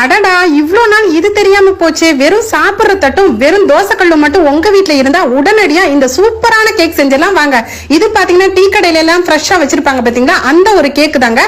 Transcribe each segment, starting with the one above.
அடடா இவ்வளோ நாள் இது தெரியாம போச்சு. வெறும் சாப்பிடுற தட்டும் வெறும் தோசைக்கல்லும் மட்டும் உங்க வீட்டில் இருந்தா உடனடியா இந்த சூப்பரான கேக் செஞ்செல்லாம் வாங்க. இது பாத்தீங்கன்னா டீ கடையில எல்லாம் ஃப்ரெஷ்ஷா வச்சிருப்பாங்க பாத்தீங்களா? அந்த ஒரு கேக் தாங்க.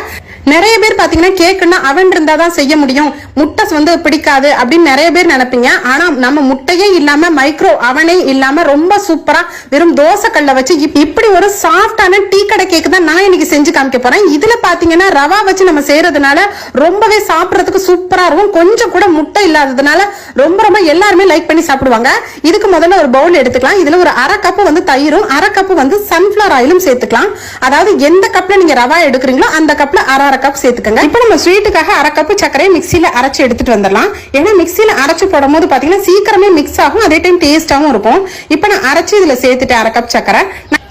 நிறைய பேர் பாத்தீங்கன்னா கேக்குன்னா அவன் இருந்தா தான் செய்ய முடியும். முட்டை வந்து பிடிக்காது அப்படின்னு நிறைய பேர் நினைப்பீங்க. ஆனா நம்ம முட்டையே இல்லாம மைக்ரோ அவனே இல்லாம ரொம்ப சூப்பரா வெறும் தோசை கல்ல வச்சு இப்படி ஒரு சாஃப்டான டீ கடை கேக்கு தான் நான் இன்னைக்கு செஞ்சு காமிக்க போறேன். இதுல பாத்தீங்கன்னா ரவா வச்சு நம்ம செய்யறதுனால ரொம்பவே சாப்பிடறதுக்கு சூப்பரா இருக்கும். கொஞ்சம் கூட முட்டை இல்லாததுனால ரொம்ப ரொம்ப எல்லாருமே லைக் பண்ணி சாப்பிடுவாங்க. இதுக்கு முதல்ல ஒரு பவுல் எடுத்துக்கலாம். இதுல ஒரு அரை கப்பு வந்து தயிரும் அரை கப்பு வந்து சன்ஃபிளவர் ஆயிலும் சேர்த்துக்கலாம். அதாவது எந்த கப்ல நீங்க ரவா எடுக்கிறீங்களோ அந்த கப்ல அரை அரை கப் சேர்த்துக்கோங்க. இப்போ நம்ம ஸ்வீட்டுக்காக அரை கப்பு சர்க்கரையை மிக்சியில் அரைச்சு எடுத்துட்டு வந்துடலாம். ஏன்னா மிக்சியில அரைச்சு போடும்போது பாத்தீங்கன்னா சீக்கிரமே மிக்ஸ் ஆகும் அதே டைம் டேஸ்ட்டாகவும் இருக்கும். இப்போ நான் அரைச்சி இதில் சேர்த்துட்டு அரை கப் சர்க்கரை.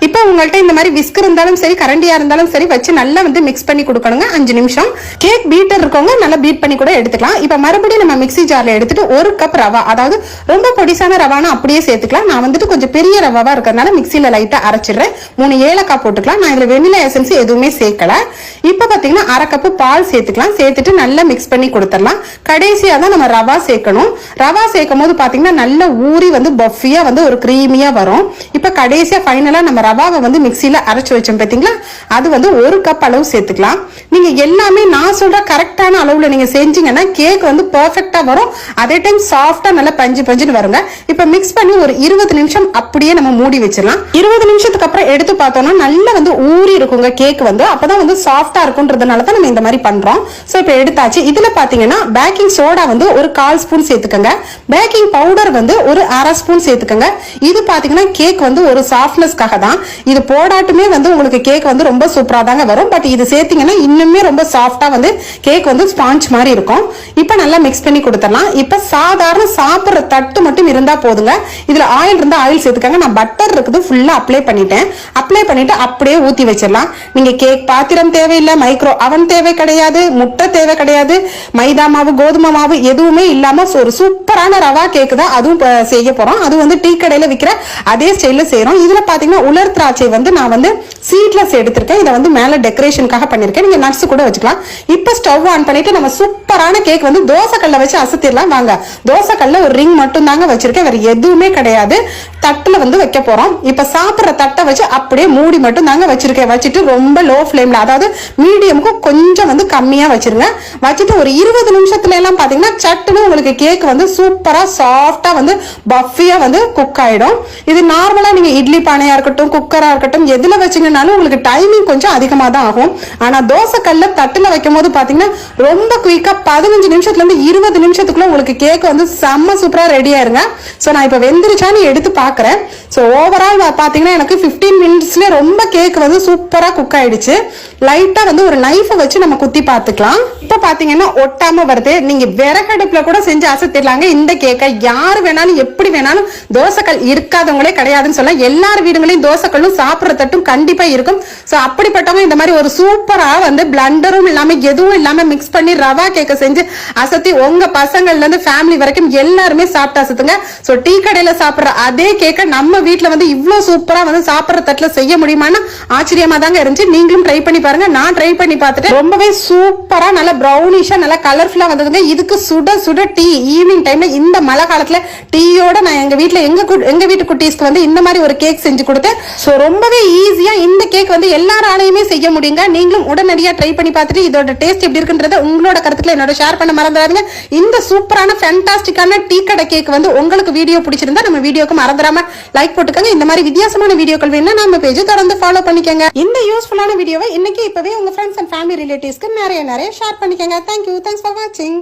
இப்போ உங்கள்கிட்ட இந்த மாதிரி விஸ்க் இருந்தாலும் சரி கரண்டியா இருந்தாலும் சரி வச்சு நல்லா வந்து மிக்ஸ் பண்ணி கொடுக்கணுங்க. அஞ்சு நிமிஷம். கேக் பீட்டர் இருக்கவங்க நல்லா பீட் பண்ணி கூட எடுத்துக்கலாம். இப்போ மறுபடியும் நம்ம மிக்ஸி ஜார்ல எடுத்துட்டு ஒரு கப் ரவா அதாவது ரொம்ப பொடிசான ரவானா அப்படியே சேர்த்துக்கலாம். நான் வந்துட்டு கொஞ்சம் பெரிய ரவாவா இருக்கிறதுனால மிக்ஸில லைட்டா அரைச்சிடுறேன். மூணு ஏலக்காய் போட்டுக்கலாம். நான் இதுல வெண்ணிலா எசன்ஸ் எதுவுமே சேர்க்கல. இப்போ பாத்தீங்கன்னா அரை கப்பு பால் சேர்த்துக்கலாம். சேர்த்துட்டு நல்லா மிக்ஸ் பண்ணி கொடுத்துடலாம். கடைசியா தான் நம்ம ரவா சேர்க்கணும். ரவா சேர்க்கும் போது பார்த்தீங்கன்னா நல்ல ஊறி வந்து பஃபியாக வந்து ஒரு க்ரீமியாக வரும். இப்போ கடைசியா ஃபைனலாக நம்ம ரவாவை வந்து மிக்சியில் அரைச்சு வச்சோம் பார்த்தீங்களா அது வந்து ஒரு கப் அளவு சேர்த்துக்கலாம். நீங்க எல்லாமே நான் சொல்கிற கரெக்டான அளவில் நீங்கள் செஞ்சீங்கன்னா கேக் வந்து பர்ஃபெக்டாக வரும். அதே டைம் சாஃப்டாக நல்லா பஞ்சு பஞ்சுன்னு வருங்க. இப்போ மிக்ஸ் பண்ணி ஒரு இருபது நிமிஷம் அப்படியே நம்ம மூடி வச்சிடலாம். இருபது நிமிஷத்துக்கு அப்புறம் எடுத்து பார்த்தோம்னா நல்லா வந்து ஊறி இருக்குங்க கேக் வந்து. அப்போதான் வந்து சாஃப்டாக இருக்குன்றதுனால தான் நம்ம இந்த மாதிரி பண்றோம். ஸோ இப்போ எடுத்தாச்சு. இதுல பாத்தீங்கன்னா பேக்கிங் சோடா வந்து ஒரு கால் ஸ்பூன் சேர்த்துக்கோங்க. பேக்கிங் பவுடர் வந்து ஒரு அரை ஸ்பூன் சேர்த்துக்கோங்க. இது பாத்தீங்கன்னா கேக் வந்து ஒரு சாஃப்ட்னஸ்க்காக தான். இது போடாட்டுமே வந்து உங்களுக்கு கேக் வந்து ரொம்ப சூப்பரா தாங்க வரும். பட் இது சேர்த்தீங்கன்னா இன்னுமே ரொம்ப சாஃப்டா வந்து கேக் வந்து ஸ்பாஞ்ச் மாதிரி இருக்கும். இப்போ நல்லா மிக்ஸ் பண்ணி கொடுத்துடலாம். இப்போ சாதாரண சாப்பிடுற தட்டு மட்டும் இருந்தா போதுங்க. இதுல ஆயில் இருந்தா ஆயில் சேர்த்துக்கங்க. நான் பட்டர் இருக்குது ஃபுல்லா அப்ளை பண்ணிட்டேன். அப்ளை பண்ணிட்டு அப்படியே ஊத்தி வச்சிடலாம். நீங்க கேக் பாத்திரம் தேவையில்லை மைக்ரோ அவன் தேவை கிடையாது முட்டை தேவை கிடையாது மைதா மாவு கோதுமை மாவு எதுவுமே இல்லாமல் ஒரு சூப்பரான ரவா கேக்கு தான் அதுவும் செய்ய போறோம். அது வந்து டீ கடையில விற்கிற அதே ஸ்டைல்ல செய்யறோம் இதுல பாத்தீங்கன்னா உலர் திராட்சை வந்து நான் வந்து சீட்லெஸ் எடுத்திருக்கேன். இதை வந்து மேல டெக்கரேஷனுக்காக பண்ணிருக்கேன். நீங்க நட்ஸ் கூட வச்சுக்கலாம். இப்ப ஸ்டவ் ஆன் பண்ணிட்டு நம்ம சூப்பரான கேக் வந்து தோசை கல்ல வச்சு அசத்திடலாம். வாங்க. தோசை கல்ல ஒரு ரிங் மட்டும் தாங்க வச்சிருக்கேன். வேற எதுவுமே கிடையாது. தட்டுல வந்து வைக்க போறோம். இப்ப சாப்பிடுற தட்டை வச்சு அப்படியே மூடி மட்டும் தாங்க வச்சிருக்கேன். வச்சுட்டு ரொம்ப லோ ஃப்ளேம்ல அதாவது மீடியமுக்கு கொஞ்சம் வந்து கம்மியா வச்சிருங்க. வச்சுட்டு ஒரு இருபது நிமிஷத்துல எல்லாம் பாத்தீங்கன்னா சட்டுன்னு உங்களுக்கு கேக் வந்து சூப்பராக சாஃப்டாக வந்து பஃபியாக வந்து குக் ஆகிடும் இது நார்மலாக நீங்கள் இட்லி பானையாக இருக்கட்டும் குக்கராக இருக்கட்டும் எதில் வச்சீங்கன்னாலும் உங்களுக்கு டைமிங் கொஞ்சம் அதிகமாக தான் ஆகும். ஆனால் தோசை தட்டில் வைக்கும் போது பார்த்தீங்கன்னா ரொம்ப குயிக்காக பதினஞ்சு நிமிஷத்துலேருந்து இருபது நிமிஷத்துக்குள்ள உங்களுக்கு கேக் வந்து செம்ம சூப்பராக ரெடி ஆயிருங்க. ஸோ நான் இப்போ வெந்துருச்சான்னு எடுத்து பார்க்குறேன் ஸோ ஓவரால் பார்த்தீங்கன்னா எனக்கு ஃபிஃப்டீன் மினிட்ஸ்லேயே ரொம்ப கேக் வந்து சூப்பராக குக் ஆயிடுச்சு. லைட்டாக வந்து ஒரு நைஃபை வச்சு நம்ம குத்தி பார்த்துக்கலாம் இப்போ பார்த்தீங்கன்னா ஒட்டாமல் வருது. நீங்கள் விறகடுப்பில் கூட செஞ்சு அசத்திடலாங்க. இந்த கேக்கை யார் வேணாலும் எப்படி வேணாலும் தோசைக்கல் இருக்காதவங்களே கிடையாதுன்னு சொல்ல எல்லார் வீடுகளையும் தோசைக்கல்லும் சாப்பிடுற தட்டும் கண்டிப்பா இருக்கும். ஸோ அப்படிப்பட்டவங்க இந்த மாதிரி ஒரு சூப்பரா வந்து பிளண்டரும் இல்லாம எதுவும் இல்லாம மிக்ஸ் பண்ணி ரவா கேக்க செஞ்சு அசத்தி உங்க பசங்கள்ல இருந்து ஃபேமிலி வரைக்கும் எல்லாருமே சாப்பிட்டு அசத்துங்க. சோ டீ கடையில சாப்பிடுற அதே கேக்க நம்ம வீட்ல வந்து இவ்ளோ சூப்பரா வந்து சாப்பிடுற தட்டுல செய்ய முடியுமான்னு ஆச்சரியமா தாங்க இருந்துச்சு. நீங்களும் ட்ரை பண்ணி பாருங்க. நான் ட்ரை பண்ணி பார்த்துட்டு ரொம்பவே சூப்பரா நல்லா ப்ரௌனிஷா நல்லா கலர்ஃபுல்லா வந்ததுங்க. இதுக்கு சுட சுட டீ ஈவினிங் டைம் இந்த மழை காலத்துல டீயோட நான் எங்க வீட்ல எங்க எங்க வீட்டு குட்டீஸ்க்கு வந்து இந்த மாதிரி ஒரு கேக் செஞ்சு கொடுத்தேன். சோ ரொம்பவே ஈஸியா இந்த கேக் வந்து எல்லாராலையுமே செய்ய முடியுங்க. நீங்களும் உடனடியா ட்ரை பண்ணி பார்த்துட்டு இதோட டேஸ்ட் எப்படி இருக்குன்றத உங்களோட கருத்துக்களை என்னோட ஷேர் பண்ண மறந்துடாதீங்க. இந்த சூப்பரான ஃபேண்டாஸ்டிக்கான டீ கடை கேக் வந்து உங்களுக்கு வீடியோ பிடிச்சிருந்தா நம்ம வீடியோக்கு மறந்துடாம லைக் போட்டுக்கோங்க. இந்த மாதிரி வித்தியாசமான வீடியோக்கள் வேணும்னா நம்ம பேஜ் தொடர்ந்து ஃபாலோ பண்ணிக்கோங்க. இந்த யூஸ்ஃபுல்லான வீடியோவை இன்னைக்கு இப்பவே உங்க ஃப்ரெண்ட்ஸ் அண்ட் ஃபேமிலி ரிலேட்டிவ்ஸ்க்கு நிறைய நிறைய ஷேர் பண்ணிக்கோங்க. தேங்க்யூ தேங்க்ஸ் ஃபார் வாட்சிங்